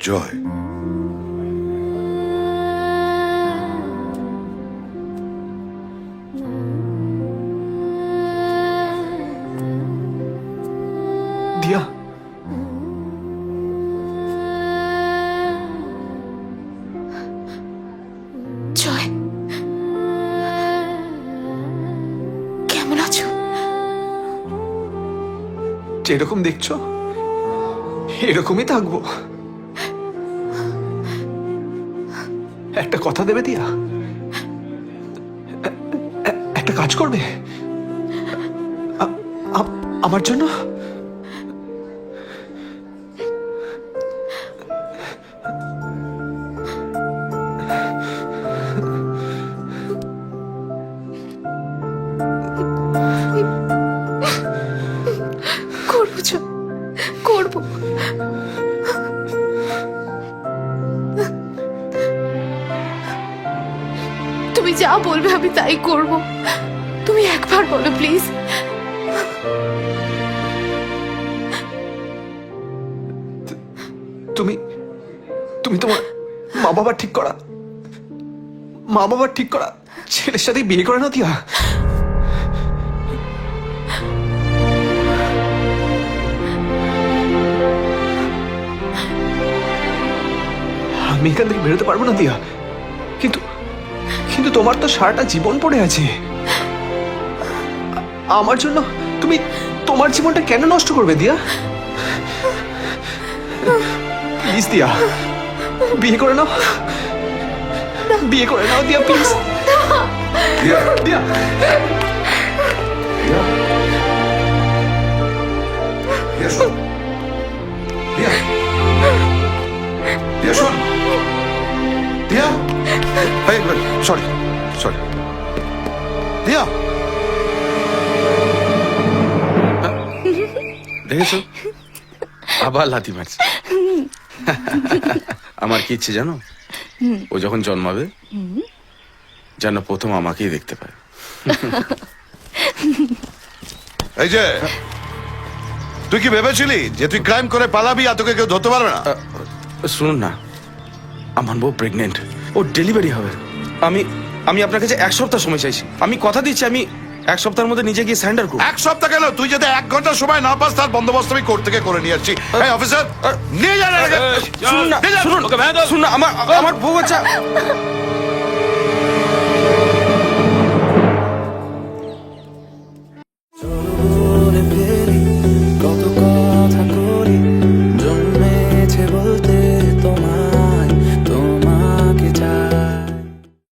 জয় জয়। কেমন আছো? যেরকম দেখছ, এরকমই থাকব। একটা কথা দেবে দিয়া? একটা কাজ করবে? আমার জন্য? তুমি যা বলবে আমি তাই করব। তুমি একবার বলো প্লিজ তুমি তুমি তোমার মা বাবা ঠিক করা। মা বাবা ঠিক করা। ছেলের সাথে বিয়ে করে না দিয়া? আমি এখান থেকে বেরোতে পারব না দিয়া? কিন্তু কিন্তু তোমার তো সারাটা জীবন পড়ে আছে। আমার জন্য তুমি তোমার জীবনটা কেন নষ্ট করবে, দিয়া? প্লিজ দিয়া, বিয়ে করে নাও। বিয়ে করে নাও, দিয়া প্লিজ দিয়া দিয়া। দিয়া। সরি সরি দিয়া দেখেছ? আবার লাথি মারছে। আমার কি ইচ্ছে জানো? ও যখন জন্মাবে যেন প্রথম আমাকেই দেখতে পায়। এই যে তুই কি ভেবেছিলি যে তুই ক্রাইম করে পালাবি আর তোকে কেউ ধরতে পারবে না? শুনুন না আমার বউ প্রেগনেন্ট ও ডেলিভারি হবে। আমি আমি আপনার কাছে এক সপ্তাহ সময় চাইছি। আমি কথা দিচ্ছি আমি এক সপ্তাহের মধ্যে নিজে গিয়ে স্যান্ডার করব। এক সপ্তাহ কেন? তুই যদি এক ঘণ্টা সময় না পাস তার বন্দোবস্ত আমি কোর্ট থেকে করে নিয়ে আসছি। এই অফিসার নিয়ে যান শুনুন না। শুনুন শুনুন না আমার আমার বউ বাচ্চা